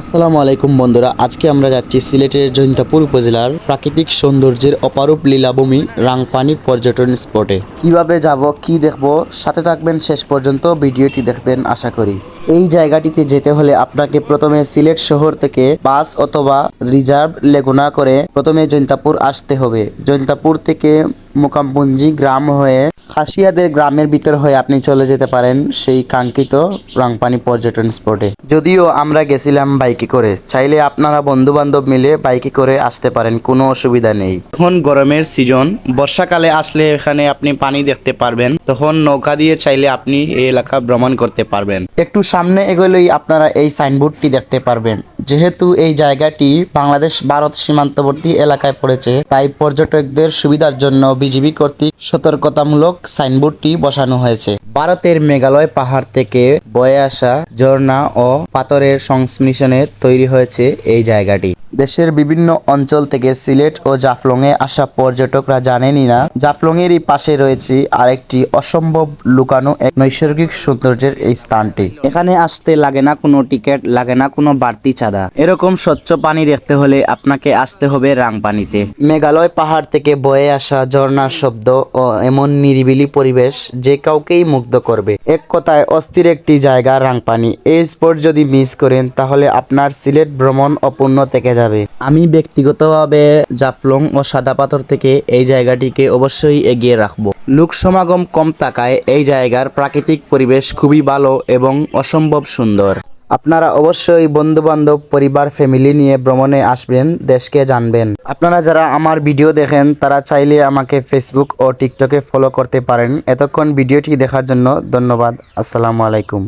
আসসালামু আলাইকুম বন্ধুরা, আজকে আমরা যাচ্ছি সিলেটের জৈন্তাপুর উপজেলার প্রাকৃতিক সৌন্দর্যের অপারূপ লীলাভূমি রাংপানি পর্যটন স্পটে। কীভাবে যাব, কি দেখব, সাথে থাকবেন শেষ পর্যন্ত, ভিডিওটি দেখবেন আশা করি। এই জায়গাটিতে যেতে হলে আপনাকে প্রথমে সিলেট শহর থেকে বাস অথবা রিজার্ভ লেগুনা করে প্রথমে জৈন্তাপুর আসতে হবে। জৈন্তাপুর থেকে মোকামপুঞ্জি গ্রাম হয়ে খাসিয়াদের গ্রামের ভিতর হয়ে আপনি চলে যেতে পারেন সেই কাঙ্ক্ষিত রাংপানি পর্যটন স্পটে। যদিও আমরা গেছিলাম বাইকে করে, চাইলে আপনারা বন্ধু বান্ধব মিলে বাইকে করে আসতে পারেন, কোনো অসুবিধা নেই। এখন গরমের সিজন বর্ষাকালে আসলে এখানে আপনি পানি দেখতে পারবেন, তখন নৌকা দিয়ে চাইলে আপনি এই এলাকা ভ্রমণ করতে পারবেন। একটু সামনে এগোলেই আপনারা এই সাইনবোর্ডটি দেখতে পারবেন। যেহেতু এই জায়গাটি বাংলাদেশ ভারত সীমান্তবর্তী এলাকায় পড়েছে, তাই পর্যটকদের সুবিধার জন্য বিজিবি কর্তৃক সতর্কতামূলক সাইনবোর্ডটি বসানো হয়েছে। ভারতের মেঘালয় পাহাড় থেকে বয়ে আসা ঝর্ণা ও পাথরের সংমিশ্রণে তৈরি হয়েছে এই জায়গাটি। দেশের বিভিন্ন অঞ্চল থেকে সিলেট ও জাফলংয়ে আসা পর্যটকরা জানেনই না, জাফলংয়েরই পাশে রয়েছে আরেকটি অসম্ভব লুকানো এক নৈসর্গিক সৌন্দর্যের এই স্থানটি। এখানে আসতে লাগে না কোনো টিকিট, লাগে না কোনো বাড়তি চাঁদা। এরকম স্বচ্ছ পানি দেখতে হলে আপনাকে আসতে হবে রাংপানিতে। মেঘালয় পাহাড় থেকে বয়ে আসা ঝর্ণার শব্দ ও এমন নিরিবিলি পরিবেশ যে কাউকেই মুগ্ধ করবে। এক কথায়, অস্থির একটি জায়গা রাংপানি। এই স্পট যদি মিস করেন, তাহলে আপনার সিলেট ভ্রমণ অপূর্ণ থেকে যাবে। আমি ব্যক্তিগতভাবে জাফলং ও সাদা পাথর থেকে এই জায়গাটিকে অবশ্যই এগিয়ে রাখব। লোক সমাগম কম থাকায় এই জায়গার প্রাকৃতিক পরিবেশ খুবই ভালো এবং অসম্ভব সুন্দর। আপনারা অবশ্যই বন্ধু বান্ধব পরিবার ফ্যামিলি নিয়ে ভ্রমণে আসবেন, দেশকে জানবেন। আপনারা যারা আমার ভিডিও দেখেন, তারা চাইলে আমাকে ফেসবুক ও টিকটকে ফলো করতে পারেন। এতক্ষণ ভিডিওটি দেখার জন্য ধন্যবাদ। আসসালামু আলাইকুম।